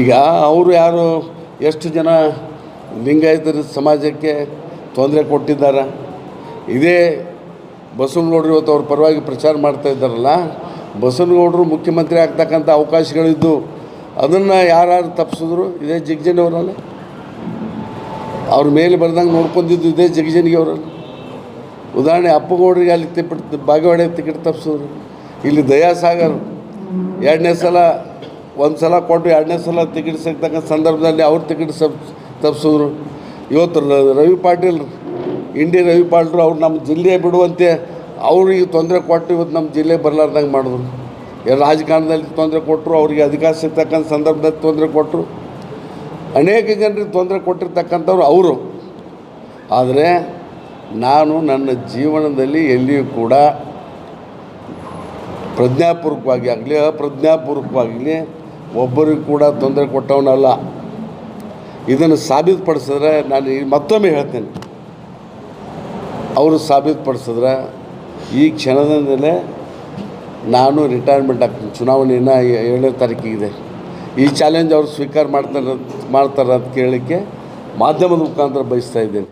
ಈಗ ಅವರು ಯಾರು? ಎಷ್ಟು ಜನ ಲಿಂಗಾಯತರ ಸಮಾಜಕ್ಕೆ ತೊಂದರೆ ಕೊಟ್ಟಿದ್ದಾರೆ? ಇದೇ ಬಸವನಗೌಡರು ಇವತ್ತು ಅವ್ರ ಪರವಾಗಿ ಪ್ರಚಾರ ಮಾಡ್ತಾ ಇದ್ದಾರಲ್ಲ, ಬಸವನಗೌಡರು ಮುಖ್ಯಮಂತ್ರಿ ಆಗ್ತಕ್ಕಂಥ ಅವಕಾಶಗಳಿದ್ದು ಅದನ್ನು ಯಾರ್ಯಾರು ತಪ್ಪಿಸಿದ್ರು ಇದೇ ಜಗಜನವರಲ್ಲ ಅವ್ರ ಮೇಲೆ ಬರ್ದಂಗೆ ನೋಡ್ಕೊಂಡಿದ್ದು ಇದೇ ಜಗಜನಿಗೆ ಅವರಲ್ಲ. ಉದಾಹರಣೆ ಅಪ್ಪಗೌಡರಿಗೆ ಅಲ್ಲಿ ತಿಪ್ಪಿಟ್ಟು ಬಾಗೇವಾಡಿಗೆ ಟಿಕೆಟ್ ತಪ್ಪಿಸಿದ್ರು. ಇಲ್ಲಿ ದಯಾಸಾಗರ್ ಎರಡನೇ ಸಲ ಒಂದು ಸಲ ಕೊಟ್ಟು ಎರಡನೇ ಸಲ ಟಿಕೆಟ್ ಸಿಗ್ತಕ್ಕಂಥ ಸಂದರ್ಭದಲ್ಲಿ ಅವ್ರು ಟಿಕೆಟ್ ಸಬ್ ತಪ್ಪಿಸಿದ್ರು ಇವತ್ತು ರವಿ ಪಾಟೀಲ್ ಇಂಡಿ ರವಿ ಪಾಟೀಲ್ ಅವ್ರು ನಮ್ಮ ಜಿಲ್ಲೆ ಬಿಡುವಂತೆ ಅವ್ರಿಗೆ ತೊಂದರೆ ಕೊಟ್ಟು ಇವತ್ತು ನಮ್ಮ ಜಿಲ್ಲೆ ಬರಲಾರ್ದಂಗೆ ಮಾಡಿದ್ರು. ರಾಜಕಾರಣದಲ್ಲಿ ತೊಂದರೆ ಕೊಟ್ಟರು ಅವರಿಗೆ ಅಧಿಕಾರ ಸಿಗ್ತಕ್ಕಂಥ ಸಂದರ್ಭದಲ್ಲಿ ತೊಂದರೆ ಕೊಟ್ಟರು ಅನೇಕ ಜನರಿಗೆ ತೊಂದರೆ ಕೊಟ್ಟಿರ್ತಕ್ಕಂಥವ್ರು ಅವರು. ಆದರೆ ನಾನು ನನ್ನ ಜೀವನದಲ್ಲಿ ಎಲ್ಲಿಯೂ ಕೂಡ ಪ್ರಜ್ಞಾಪೂರ್ವಕವಾಗಿ ಆಗಲಿ ಅಪ್ರಜ್ಞಾಪೂರ್ವಕವಾಗಲಿ ಒಬ್ಬರಿಗೂ ಕೂಡ ತೊಂದರೆ ಕೊಟ್ಟವನಲ್ಲ. ಇದನ್ನು ಸಾಬೀತುಪಡಿಸಿದ್ರೆ ನಾನು ಮತ್ತೊಮ್ಮೆ ಹೇಳ್ತೇನೆ. ಅವರು ಸಾಬೀತುಪಡಿಸಿದ್ರೆ ಈ ಕ್ಷಣದಿಂದಲೇ ನಾನು ರಿಟೈರ್ಮೆಂಟ್ ಆಗ್ತೀನಿ. ಚುನಾವಣೆಯನ್ನು ಏಳನೇ ತಾರೀಕಿಗಿದೆ ಈ ಚಾಲೆಂಜ್ ಅವರು ಸ್ವೀಕಾರ ಮಾಡ್ತಾರೆ ಮಾಡ್ತಾರೆ ಅಂತ ಕೇಳಲಿಕ್ಕೆ ಮಾಧ್ಯಮದ ಮುಖಾಂತರ ಬಯಸ್ತಾ ಇದ್ದೇನೆ.